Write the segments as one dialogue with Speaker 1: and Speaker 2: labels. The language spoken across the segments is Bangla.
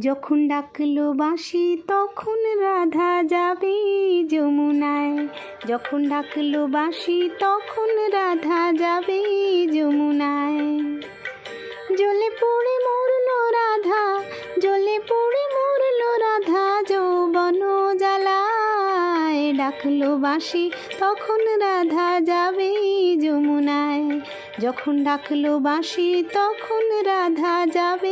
Speaker 1: যখন ডাকলো বাঁশি, তখন রাধা যাবে যমুনায়। যখন ডাকলো বাঁশি, তখন রাধা যাবে যমুনায়। জলে পড়ে মরলো রাধা জলে পড়ে মরল রাধা, যৌবন জ্বালায়। ডাকলো বাঁশি, তখন রাধা যাবে যমুনায়। যখন ডাকলো বাঁশি, তখন রাধা যাবে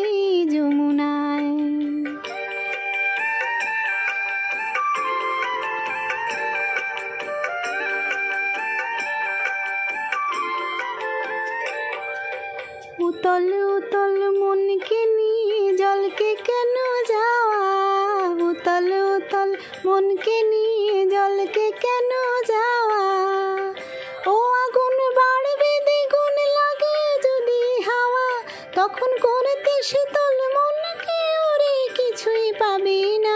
Speaker 1: উতল উতল মনকে নিয়ে, জলকে কেন যাওয়া? উতল উতল মনকে নিয়ে, জলকে কেন যাওয়া? ও আগুন বাড়বে, দ্বিগুণ লাগে যদি হাওয়া। তখন করতে শীতল মনকে ওরে কিছুই পাবি না।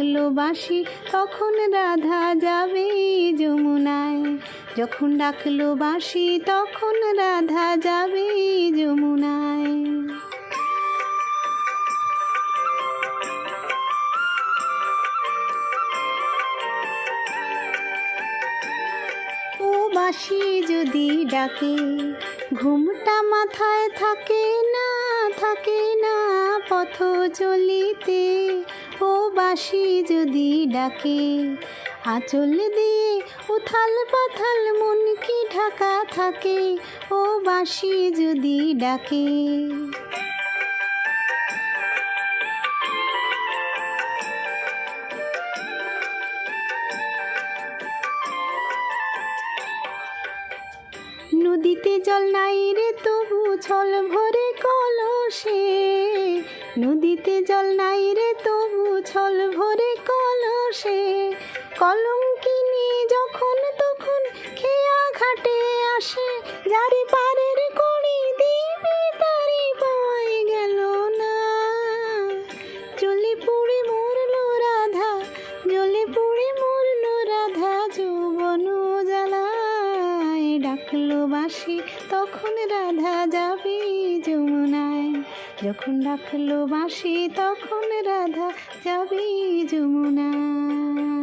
Speaker 1: ডাকলো বাঁশি তখন রাধা যাবে যমুনায়। যখন ডাকলো বাঁশি তখন রাধা যাবে যমুনায়। ও বাঁশি যদি ডাকে, ঘুমটা মাথায় থাকে না থাকে না পথ চলিতে, ও বাসি যদি ডাকে, আঁচল দিয়ে উথাল পাথাল মন কি ঢাকা থাকে, ও বাসি যদি ডাকে। নদীতে জল নাই রে তবু ছল ভরে কলসে নদীতে জল নাই রে, তবু ছল ভরে কলসে। কলঙ্কিনী যখন তখন খেয়া ঘাটে আসে, যারে পারের কড়ি দিবে তারি পাওয়াই গেল না। জলে পুড়ে মরলো রাধা জলে পুড়ে মরলো রাধা, যৌবন জ্বালায় ডাকলো বাসি তখন রাধা যাবে যমুনায় যখন ডাকলো বাঁশি তখন রাধা যাবি যমুনায়